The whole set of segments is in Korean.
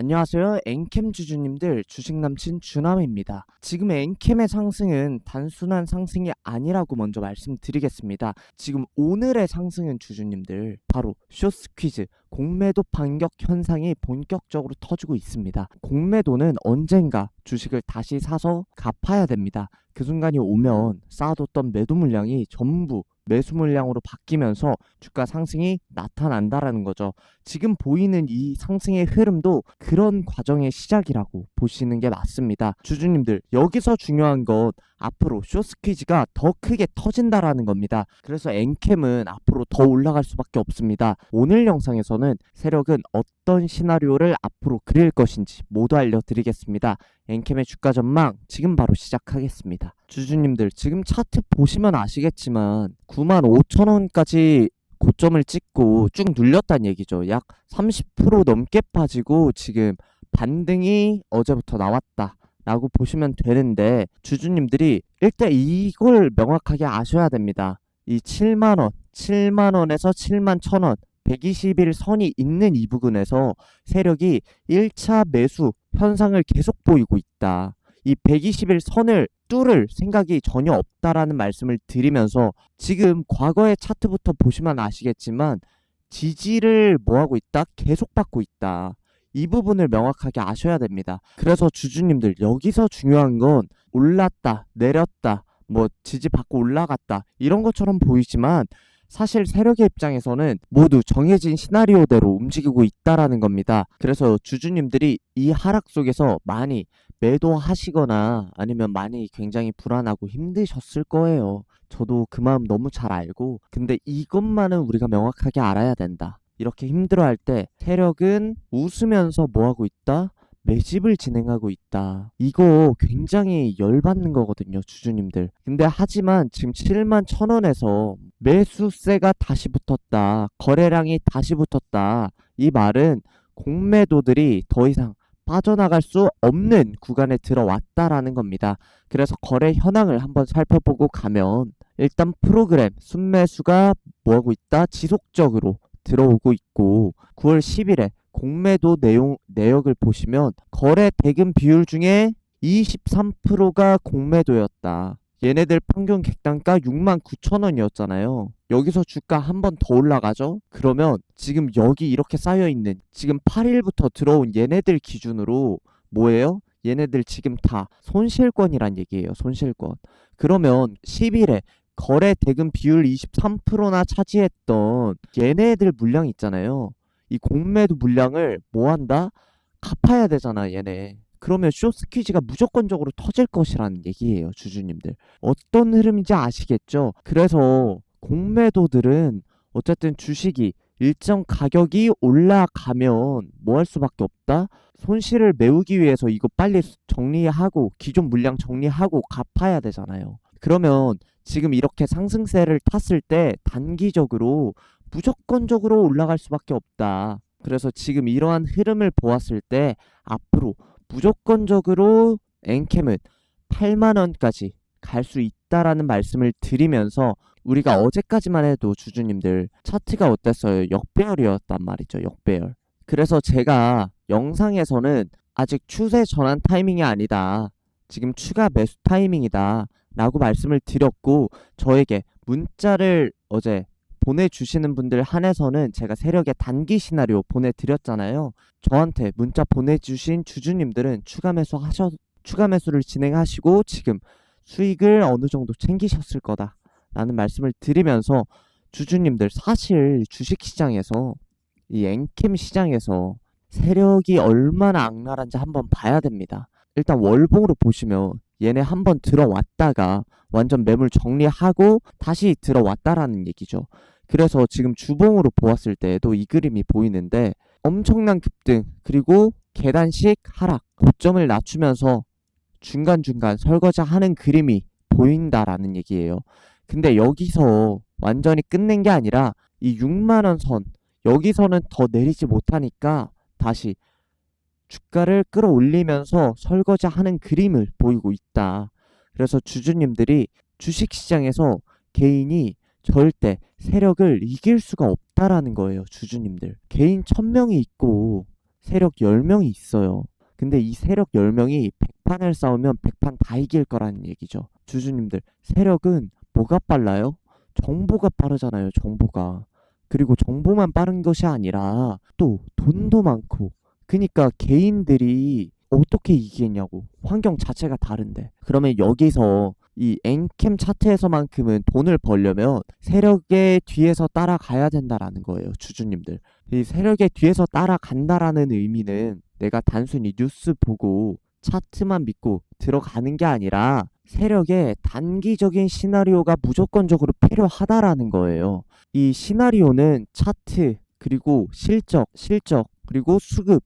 안녕하세요. 엔캠 주주님들 주식 남친 주남입니다. 지금 엔캠의 상승은 단순한 상승이 아니라고 먼저 말씀드리겠습니다. 지금 오늘의 상승은 주주님들 바로 쇼스 퀴즈 공매도 반격 현상이 본격적으로 터지고 있습니다. 공매도는 언젠가 주식을 다시 사서 갚아야 됩니다. 그 순간이 오면 쌓아뒀던 매도 물량이 전부 매수 물량으로 바뀌면서 주가 상승이 나타난다라는 거죠. 지금 보이는 이 상승의 흐름도 그런 과정의 시작이라고 보시는 게 맞습니다. 주주님들, 여기서 중요한 건 앞으로 쇼스퀴즈가 더 크게 터진다라는 겁니다. 그래서 엔캠은 앞으로 더 올라갈 수밖에 없습니다. 오늘 영상에서는 세력은 어떤 시나리오를 앞으로 그릴 것인지 모두 알려드리겠습니다. 엔캠의 주가 전망 지금 바로 시작하겠습니다. 주주님들, 지금 차트 보시면 아시겠지만 9만 5천 원까지 고점을 찍고 쭉 눌렸다는 얘기죠. 약 30% 넘게 빠지고 지금 반등이 어제부터 나왔다. 라고 보시면 되는데 주주님들이 일단 이걸 명확하게 아셔야 됩니다. 이 7만원, 7만원에서 7만 1천원 120일 선이 있는 이 부분에서 세력이 1차 매수 현상을 계속 보이고 있다. 이 120일 선을 뚫을 생각이 전혀 없다라는 말씀을 드리면서 지금 과거의 차트부터 보시면 아시겠지만 지지를 뭐하고 있다? 계속 받고 있다. 이 부분을 명확하게 아셔야 됩니다. 그래서 주주님들 여기서 중요한 건 올랐다, 내렸다, 뭐 지지 받고 올라갔다 이런 것처럼 보이지만 사실 세력의 입장에서는 모두 정해진 시나리오대로 움직이고 있다라는 겁니다. 그래서 주주님들이 이 하락 속에서 많이 매도하시거나 아니면 많이 굉장히 불안하고 힘드셨을 거예요. 저도 그 마음 너무 잘 알고 근데 이것만은 우리가 명확하게 알아야 된다. 이렇게 힘들어할 때 세력은 웃으면서 뭐하고 있다? 매집을 진행하고 있다. 이거 굉장히 열받는 거거든요, 주주님들. 근데 하지만 지금 7만 천 원에서 매수세가 다시 붙었다. 거래량이 다시 붙었다. 이 말은 공매도들이 더 이상 빠져나갈 수 없는 구간에 들어왔다라는 겁니다. 그래서 거래 현황을 한번 살펴보고 가면 일단 프로그램 순매수가 뭐하고 있다? 지속적으로 들어오고 있고 9월 10일에 공매도 내용 내역을 보시면 거래 대금 비율 중에 23%가 공매도였다. 얘네들 평균 객단가 6만 9천 원이었잖아요. 여기서 주가 한 번 더 올라가죠? 그러면 지금 여기 이렇게 쌓여 있는 지금 8일부터 들어온 얘네들 기준으로 뭐예요? 얘네들 지금 다 손실권이란 얘기예요. 손실권. 그러면 10일에 거래 대금 비율 23%나 차지했던 얘네들 물량 있잖아요. 이 공매도 물량을 뭐 한다? 갚아야 되잖아, 얘네. 그러면 쇼스퀴즈가 무조건적으로 터질 것이라는 얘기예요, 주주님들. 어떤 흐름인지 아시겠죠? 그래서 공매도들은 어쨌든 주식이 일정 가격이 올라가면 뭐 할 수밖에 없다? 손실을 메우기 위해서 이거 빨리 정리하고 기존 물량 정리하고 갚아야 되잖아요. 그러면 지금 이렇게 상승세를 탔을 때 단기적으로 무조건적으로 올라갈 수밖에 없다. 그래서 지금 이러한 흐름을 보았을 때 앞으로 무조건적으로 엔캠은 8만 원까지 갈 수 있다라는 말씀을 드리면서 우리가 어제까지만 해도 주주님들 차트가 어땠어요? 역배열이었단 말이죠. 역배열. 그래서 제가 영상에서는 아직 추세 전환 타이밍이 아니다. 지금 추가 매수 타이밍이다. 라고 말씀을 드렸고 저에게 문자를 어제 보내주시는 분들 한해서는 제가 세력의 단기 시나리오 보내드렸잖아요. 저한테 문자 보내주신 주주님들은 추가 매수 하셔 추가 매수를 진행하시고 지금 수익을 어느 정도 챙기셨을 거다라는 말씀을 드리면서 주주님들 사실 주식 시장에서 이 엔캠 시장에서 세력이 얼마나 악랄한지 한번 봐야 됩니다. 일단 월봉으로 보시면 얘네 한 번 들어왔다가 완전 매물 정리하고 다시 들어왔다라는 얘기죠. 그래서 지금 주봉으로 보았을 때에도 이 그림이 보이는데 엄청난 급등 그리고 계단식 하락 고점을 낮추면서 중간중간 설거지 하는 그림이 보인다라는 얘기예요. 근데 여기서 완전히 끝낸 게 아니라 이 6만원 선 여기서는 더 내리지 못하니까 다시 주가를 끌어올리면서 설거지 하는 그림을 보이고 있다. 그래서 주주님들이 주식시장에서 개인이 절대 세력을 이길 수가 없다라는 거예요, 주주님들. 개인 천명이 있고 세력 10명이 있어요. 근데 이 세력 10명이 100판을 싸우면 100판 다 이길 거라는 얘기죠. 주주님들, 세력은 뭐가 빨라요? 정보가 빠르잖아요, 정보가. 그리고 정보만 빠른 것이 아니라 또 돈도 많고. 그니까 개인들이 어떻게 이기겠냐고. 환경 자체가 다른데. 그러면 여기서 이 엔캠 차트에서만큼은 돈을 벌려면 세력의 뒤에서 따라가야 된다라는 거예요, 주주님들. 이 세력의 뒤에서 따라간다라는 의미는 내가 단순히 뉴스 보고 차트만 믿고 들어가는 게 아니라 세력의 단기적인 시나리오가 무조건적으로 필요하다라는 거예요. 이 시나리오는 차트, 그리고 실적, 실적, 그리고 수급,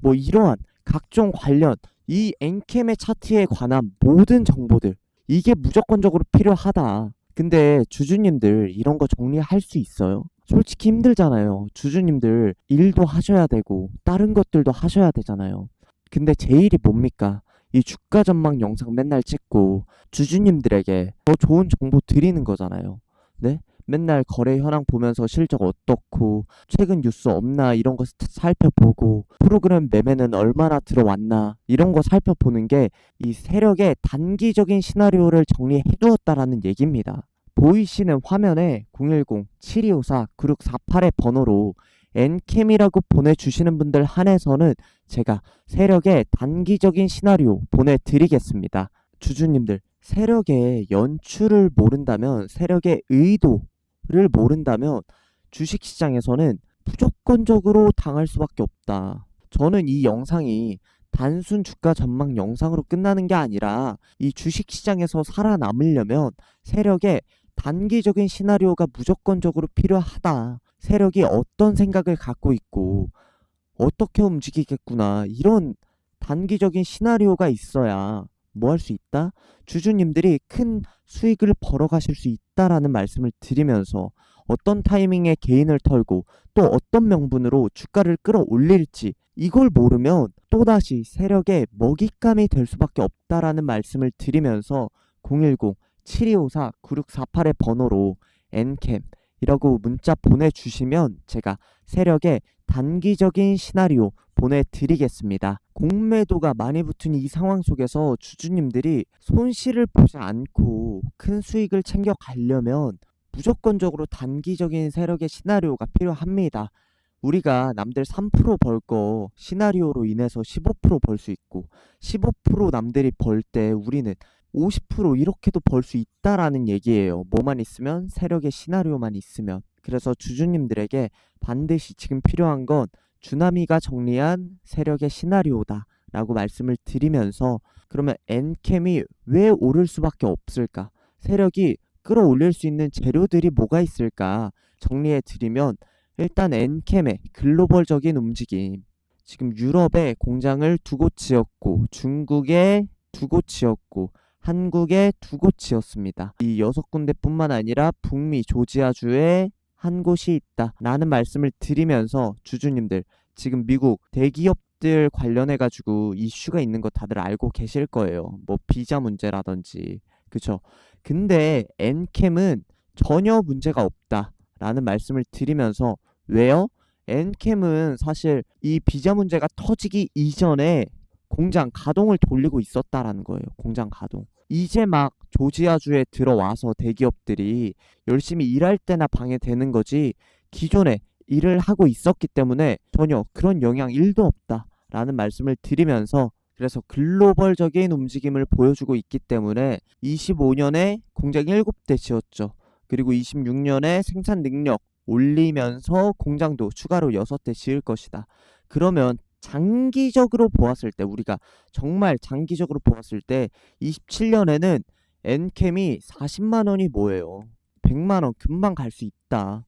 뭐 이러한 각종 관련 이 엔캠의 차트에 관한 모든 정보들 이게 무조건적으로 필요하다. 근데 주주님들 이런 거 정리할 수 있어요? 솔직히 힘들잖아요. 주주님들 일도 하셔야 되고 다른 것들도 하셔야 되잖아요. 근데 제 일이 뭡니까? 이 주가 전망 영상 맨날 찍고 주주님들에게 더 좋은 정보 드리는 거잖아요. 네? 맨날 거래 현황 보면서 실적 어떻고 최근 뉴스 없나 이런 거 스- 살펴보고 프로그램 매매는 얼마나 들어왔나 이런 거 살펴보는 게 이 세력의 단기적인 시나리오를 정리해 두었다라는 얘기입니다. 보이시는 화면에 010-7254-9648의 번호로 엔캠이라고 보내주시는 분들 한해서는 제가 세력의 단기적인 시나리오 보내드리겠습니다. 주주님들, 세력의 연출을 모른다면, 세력의 의도 를 모른다면, 주식 시장에서는 무조건적으로 당할 수밖에 없다. 저는 이 영상이 단순 주가 전망 영상으로 끝나는 게 아니라 이 주식 시장에서 살아남으려면 세력의 단기적인 시나리오가 무조건적으로 필요하다. 세력이 어떤 생각을 갖고 있고 어떻게 움직이겠구나. 이런 단기적인 시나리오가 있어야 뭐 할 수 있다? 주주님들이 큰 수익을 벌어가실 수 있다라는 말씀을 드리면서 어떤 타이밍에 개인을 털고 또 어떤 명분으로 주가를 끌어올릴지 이걸 모르면 또다시 세력의 먹잇감이 될 수밖에 없다라는 말씀을 드리면서 010-7254-9648의 번호로 엔캠 이라고 문자 보내주시면 제가 세력의 단기적인 시나리오 보내드리겠습니다. 공매도가 많이 붙은 이 상황 속에서 주주님들이 손실을 보지 않고 큰 수익을 챙겨가려면 무조건적으로 단기적인 세력의 시나리오가 필요합니다. 우리가 남들 3%벌 거 시나리오로 인해서 15%벌 수 있고 15% 남들이 벌 때 우리는 50% 이렇게도 벌 수 있다라는 얘기예요. 뭐만 있으면 세력의 시나리오만 있으면. 그래서 주주님들에게 반드시 지금 필요한 건 주나미가 정리한 세력의 시나리오다. 라고 말씀을 드리면서 그러면 엔캠이 왜 오를 수밖에 없을까? 세력이 끌어올릴 수 있는 재료들이 뭐가 있을까? 정리해 드리면 일단 엔캠의 글로벌적인 움직임. 지금 유럽에 공장을 두 곳 지었고 중국에 두 곳 지었고 한국에 두곳 지었습니다. 이 여섯 군데뿐만 아니라 북미 조지아주에 한 곳이 있다라는 말씀을 드리면서 주주님들 지금 미국 대기업 들 관련해 가지고 이슈가 있는 거 다들 알고 계실 거예요. 뭐 비자 문제라든지 그쵸? 근데 엔캠은 전혀 문제가 없다라는 말씀을 드리면서 왜요? 엔캠은 사실 이 비자 문제가 터지기 이전에 공장 가동을 돌리고 있었다라는 거예요. 공장 가동. 이제 막 조지아주에 들어와서 대기업들이 열심히 일할 때나 방해되는 거지 기존에 일을 하고 있었기 때문에 전혀 그런 영향 1도 없다라는 말씀을 드리면서 그래서 글로벌적인 움직임을 보여주고 있기 때문에 25년에 공장 7대 지었죠. 그리고 26년에 생산 능력 올리면서 공장도 추가로 6대 지을 것이다. 그러면 장기적으로 보았을 때 우리가 정말 장기적으로 보았을 때 27년에는 엔캠이 40만 원이 뭐예요? 100만 원 금방 갈 수 있다.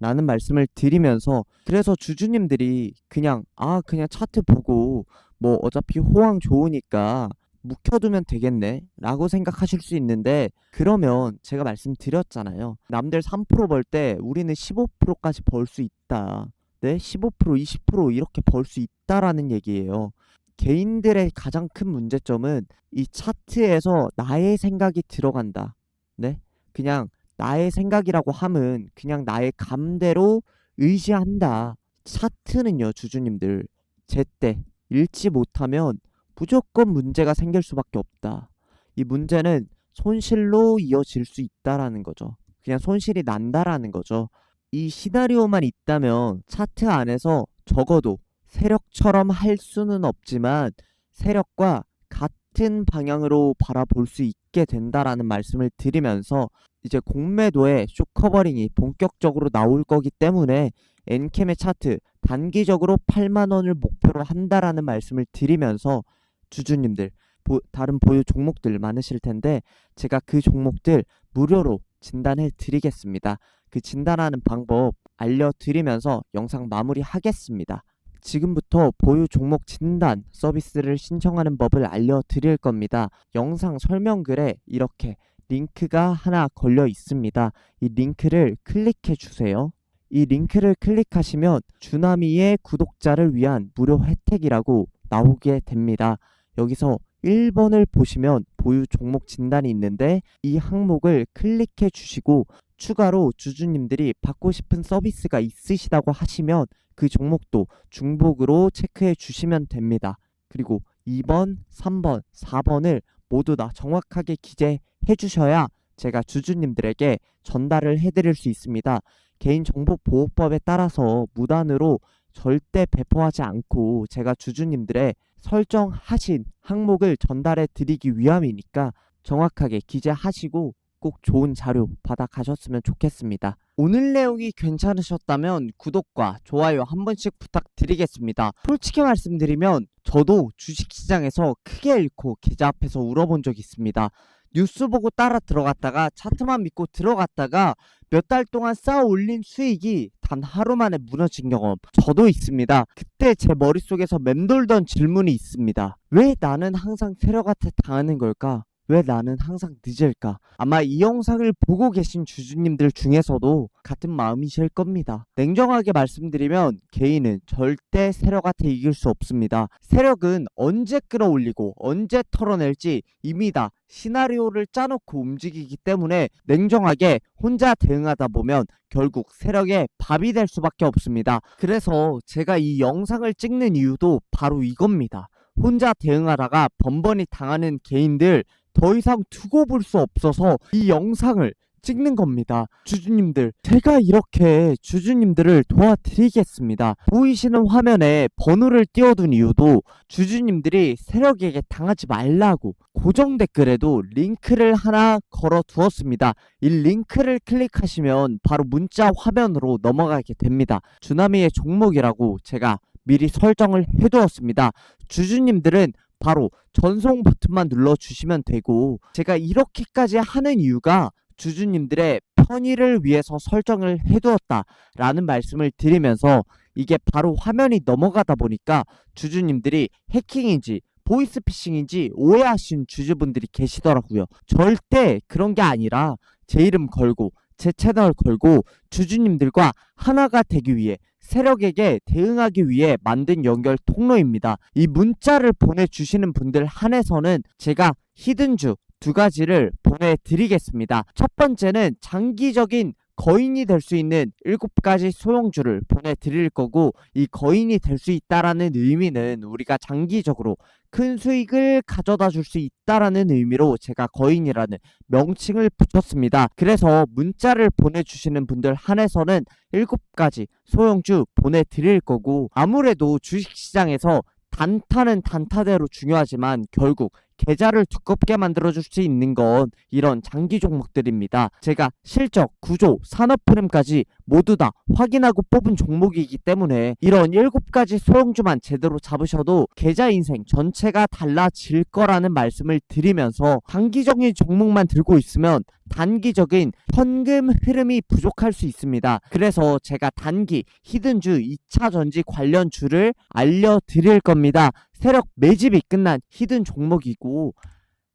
라는 말씀을 드리면서 그래서 주주님들이 그냥 아 그냥 차트 보고 뭐 어차피 호황 좋으니까 묵혀두면 되겠네 라고 생각하실 수 있는데 그러면 제가 말씀드렸잖아요 남들 3%벌 때 우리는 15%까지 벌 수 있다 네15% 20% 이렇게 벌 수 있다라는 얘기예요 개인들의 가장 큰 문제점은 이 차트에서 나의 생각이 들어간다 네 그냥 나의 생각이라고 함은 그냥 나의 감대로 의지한다 차트는요 주주님들 제때 잃지 못하면 무조건 문제가 생길 수밖에 없다. 이 문제는 손실로 이어질 수 있다라는 거죠. 그냥 손실이 난다라는 거죠. 이 시나리오만 있다면 차트 안에서 적어도 세력처럼 할 수는 없지만 세력과 같은 방향으로 바라볼 수 있게 된다라는 말씀을 드리면서 이제 공매도의 쇼커버링이 본격적으로 나올 거기 때문에 엔캠의 차트 단기적으로 8만 원을 목표로 한다라는 말씀을 드리면서 주주님들 보- 다른 보유 종목들 많으실 텐데 제가 그 종목들 무료로 진단해 드리겠습니다. 그 진단하는 방법 알려드리면서 영상 마무리하겠습니다. 지금부터 보유 종목 진단 서비스를 신청하는 법을 알려드릴 겁니다. 영상 설명글에 이렇게 링크가 하나 걸려 있습니다. 이 링크를 클릭해 주세요. 이 링크를 클릭하시면 주나미의 구독자를 위한 무료 혜택이라고 나오게 됩니다. 여기서 1번을 보시면 보유 종목 진단이 있는데 이 항목을 클릭해 주시고 추가로 주주님들이 받고 싶은 서비스가 있으시다고 하시면 그 종목도 중복으로 체크해 주시면 됩니다. 그리고 2번, 3번, 4번을 모두 다 정확하게 기재해 주셔야 제가 주주님들에게 전달을 해드릴 수 있습니다. 개인정보보호법에 따라서 무단으로 절대 배포하지 않고 제가 주주님들의 설정하신 항목을 전달해 드리기 위함이니까 정확하게 기재하시고 꼭 좋은 자료 받아 가셨으면 좋겠습니다. 오늘 내용이 괜찮으셨다면 구독과 좋아요 한 번씩 부탁드리겠습니다. 솔직히 말씀드리면 저도 주식시장에서 크게 잃고 계좌 앞에서 울어본 적 있습니다. 뉴스 보고 따라 들어갔다가 차트만 믿고 들어갔다가 몇 달 동안 쌓아 올린 수익이 단 하루 만에 무너진 경험 저도 있습니다. 그때 제 머릿속에서 맴돌던 질문이 있습니다. 왜 나는 항상 세력한테 당하는 걸까? 왜 나는 항상 늦을까? 아마 이 영상을 보고 계신 주주님들 중에서도 같은 마음이실 겁니다. 냉정하게 말씀드리면 개인은 절대 세력한테 이길 수 없습니다. 세력은 언제 끌어올리고 언제 털어낼지 이미 다 시나리오를 짜놓고 움직이기 때문에 냉정하게 혼자 대응하다 보면 결국 세력의 밥이 될 수밖에 없습니다. 그래서 제가 이 영상을 찍는 이유도 바로 이겁니다. 혼자 대응하다가 번번이 당하는 개인들 더 이상 두고 볼 수 없어서 이 영상을 찍는 겁니다. 주주님들, 제가 이렇게 주주님들을 도와드리겠습니다. 보이시는 화면에 번호를 띄워둔 이유도 주주님들이 세력에게 당하지 말라고 고정 댓글에도 링크를 하나 걸어 두었습니다. 이 링크를 클릭하시면 바로 문자 화면으로 넘어가게 됩니다. 주나미의 종목이라고 제가 미리 설정을 해두었습니다. 주주님들은 바로 전송 버튼만 눌러주시면 되고 제가 이렇게까지 하는 이유가 주주님들의 편의를 위해서 설정을 해두었다라는 말씀을 드리면서 이게 바로 화면이 넘어가다 보니까 주주님들이 해킹인지 보이스피싱인지 오해하신 주주분들이 계시더라고요. 절대 그런 게 아니라 제 이름 걸고 제 채널 걸고 주주님들과 하나가 되기 위해 세력에게 대응하기 위해 만든 연결 통로입니다. 이 문자를 보내주시는 분들 한해서는 제가 히든주 두 가지를 보내드리겠습니다. 첫 번째는 장기적인 거인이 될 수 있는 일곱 가지 소형주를 보내드릴 거고 이 거인이 될 수 있다라는 의미는 우리가 장기적으로 큰 수익을 가져다 줄 수 있다라는 의미로 제가 거인이라는 명칭을 붙였습니다. 그래서 문자를 보내주시는 분들 한해서는 일곱 가지 소형주 보내드릴 거고 아무래도 주식시장에서 단타는 단타대로 중요하지만 결국 계좌를 두껍게 만들어 줄 수 있는 건 이런 장기 종목들입니다. 제가 실적, 구조, 산업 흐름까지 모두 다 확인하고 뽑은 종목이기 때문에 이런 일곱 가지 소형주만 제대로 잡으셔도 계좌 인생 전체가 달라질 거라는 말씀을 드리면서 단기적인 종목만 들고 있으면 단기적인 현금 흐름이 부족할 수 있습니다. 그래서 제가 단기 히든주 2차 전지 관련 주를 알려드릴 겁니다. 세력 매집이 끝난 히든 종목이고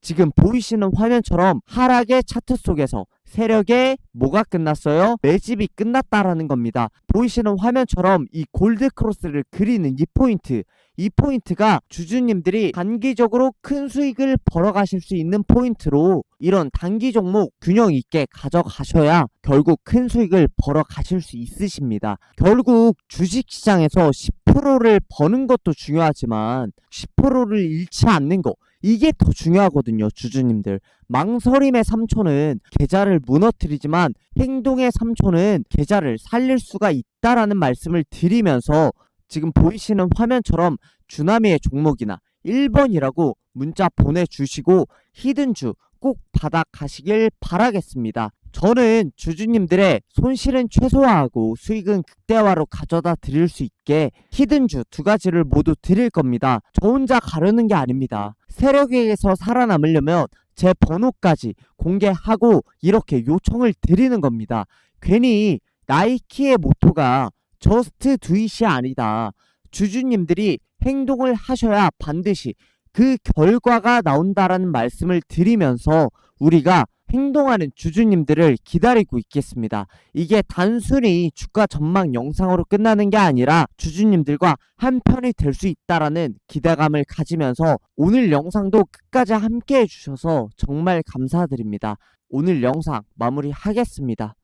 지금 보이시는 화면처럼 하락의 차트 속에서 세력의 뭐가 끝났어요? 매집이 끝났다라는 겁니다. 보이시는 화면처럼 이 골드 크로스를 그리는 이 포인트, 이 포인트가 주주님들이 단기적으로 큰 수익을 벌어가실 수 있는 포인트로 이런 단기 종목 균형 있게 가져가셔야 결국 큰 수익을 벌어가실 수 있으십니다. 결국 주식시장에서 10%를 버는 것도 중요하지만 10%를 잃지 않는 거 이게 더 중요하거든요, 주주님들. 망설임의 3초는 계좌를 무너뜨리지만 행동의 3초는 계좌를 살릴 수가 있다라는 말씀을 드리면서 지금 보이시는 화면처럼 주나미의 종목이나 1번이라고 문자 보내주시고 히든주 꼭 받아 가시길 바라겠습니다. 저는 주주님들의 손실은 최소화하고 수익은 극대화로 가져다 드릴 수 있게 히든주 두 가지를 모두 드릴 겁니다. 저 혼자 가려는 게 아닙니다. 세력에게서 살아남으려면 제 번호까지 공개하고 이렇게 요청을 드리는 겁니다. 괜히 나이키의 모토가 저스트 두잇이 아니다. 주주님들이 행동을 하셔야 반드시 그 결과가 나온다라는 말씀을 드리면서 우리가 행동하는 주주님들을 기다리고 있겠습니다. 이게 단순히 주가 전망 영상으로 끝나는 게 아니라 주주님들과 한편이 될 수 있다라는 기대감을 가지면서 오늘 영상도 끝까지 함께 해주셔서 정말 감사드립니다. 오늘 영상 마무리하겠습니다.